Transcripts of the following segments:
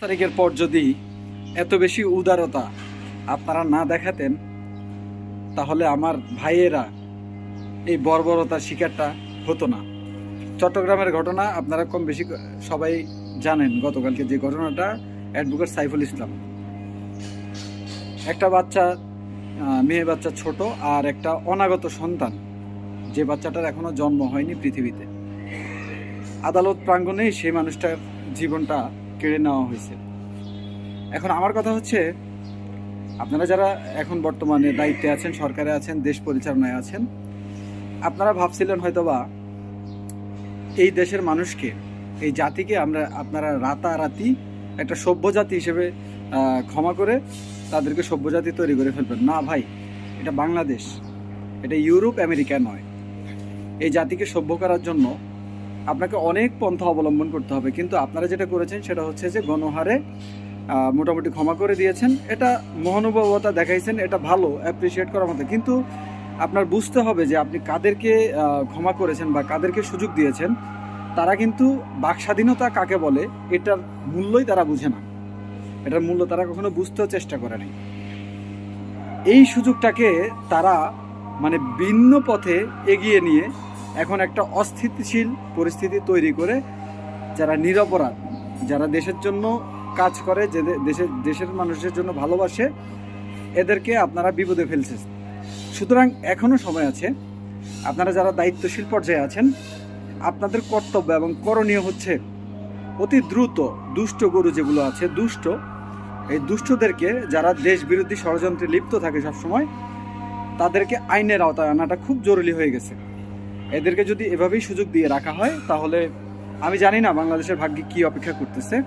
তারিখের পর যদি এত বেশি উদারতা আপনারা না দেখাতেন, তাহলে আমার ভাইয়েরা এই বর্বরতার শিকারটা হতো না। চট্টগ্রামের ঘটনা আপনারা কম বেশি সবাই জানেন গতকালকে যে ঘটনাটা, অ্যাডভোকেট সাইফুল ইসলাম। একটা বাচ্চা মেয়ে বাচ্চা ছোট আর একটা অনাগত সন্তান। যে বাচ্চাটার এখনও জন্ম হয়নি পৃথিবীতে। আদালত প্রাঙ্গণেই সেই মানুষটার জীবনটা কেড়ে নেওয়া হয়েছে। এখন আমার কথা হচ্ছে, আপনারা যারা এখন বর্তমানে দায়িত্বে আছেন, সরকারে আছেন, দেশ পরিচালনায় আছেন, আপনারা ভাবছিলেন হয়তোবা এই দেশের মানুষকে, এই জাতিকে আমরা, আপনারা রাতারাতি একটা সভ্য জাতি হিসেবে ক্ষমা করে তাদেরকে সভ্য জাতি তৈরি করে ফেলবেন। না ভাই, এটা বাংলাদেশ, এটা ইউরোপ, আমেরিকা নয়। এই জাতিকে সভ্য করার জন্য আপনাকে অনেক পন্থা অবলম্বন করতে হবে। কিন্তু আপনারা যেটা করেছেন সেটা হচ্ছে যে গণহারে মোটামুটি ক্ষমা করে দিয়েছেন। এটা মহানুভবতা দেখাইছেন, এটা ভালো অ্যাপ্রিসিয়েট করার মতো। কিন্তু আপনার বুঝতে হবে যে আপনি কাদেরকে ক্ষমা করেছেন বা কাদেরকে সুযোগ দিয়েছেন, তারা কিন্তু বাক স্বাধীনতা কাকে বলে, এটার মূল্যই তারা বুঝে না। এটার মূল্য তারা কখনো বুঝতেও চেষ্টা করে নাই। এই সুযোগটাকে তারা মানে ভিন্ন পথে এগিয়ে নিয়ে এখন একটা অস্থিতিশীল পরিস্থিতি তৈরি করে যারা নিরপরাধ, যারা দেশের জন্য কাজ করে, যে দেশের দেশের মানুষের জন্য ভালোবাসে, এদেরকে আপনারা বিপদে ফেলছেন। সুতরাং এখনও সময় আছে। আপনারা যারা দায়িত্বশীল পর্যায়ে আছেন, আপনাদের কর্তব্য এবং করণীয় হচ্ছে অতি দ্রুত দুষ্ট গরু যেগুলো আছে, দুষ্ট, এই দুষ্টদেরকে যারা দেশ বিরোধী ষড়যন্ত্রে লিপ্ত থাকে সবসময়, তাদেরকে আইনের আওতায় আনাটা খুব জরুরি হয়ে গেছে। এদেরকে যদি এভাবেই সুযোগ দিয়ে রাখা হয়, তাহলে আমি জানি না বাংলাদেশের ভাগ্যে কি অপেক্ষা করতেছে।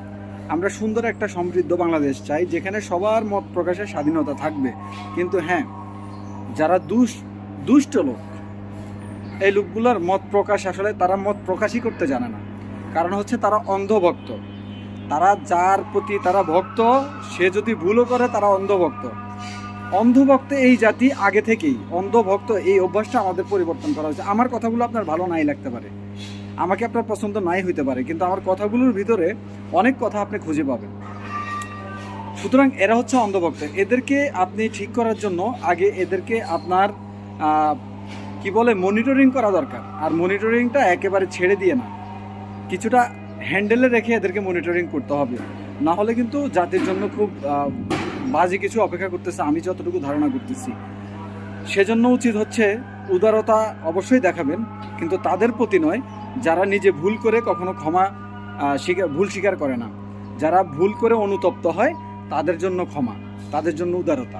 আমরা সুন্দর একটা সমৃদ্ধ বাংলাদেশ চাই, যেখানে সবার মত প্রকাশের স্বাধীনতা থাকবে। কিন্তু হ্যাঁ যারা দুষ, দুষ্ট লোক, এই লোকগুলোর মত প্রকাশ আসলে তারা মত প্রকাশই করতে জানে না। কারণ হচ্ছে তারা অন্ধভক্ত। তারা যার প্রতি তারা ভক্ত, সে যদি ভুলও করে তারা অন্ধভক্ত। অন্ধভক্ত এই জাতি আগে থেকেই, অন্ধভক্ত এই অভ্যাসটা আমাদের পরিবর্তন করা হয়েছে। আমার কথাগুলো আপনার ভালো নাই লাগতে পারে। আমাকে আপনার পছন্দ নাই হইতে পারে, কিন্তু আমার কথাগুলোর ভিতরে অনেক কথা আপনি খুঁজে পাবেন। সুতরাং এরা হচ্ছে অন্ধভক্ত। এদেরকে আপনি ঠিক করার জন্য আগে এদেরকে আপনার কি বলে মনিটরিং করা দরকার। আর মনিটরিংটা একেবারে ছেড়ে দিয়ে না। কিছুটা হ্যান্ডেলে রেখে এদেরকে মনিটরিং করতে হবে। না হলে কিন্তু জাতির জন্য খুব বাজে কিছু অপেক্ষা করতেছে, আমি যতটুকু ধারণা করতেছি। সেজন্য উচিত হচ্ছে উদারতা অবশ্যই দেখাবেন, কিন্তু তাদের প্রতি নয়, যারা নিজে ভুল করে কখনো ক্ষমা ভুল স্বীকার করে না। যারা ভুল করে অনুতপ্ত হয়, তাদের জন্য ক্ষমা, তাদের জন্য উদারতা।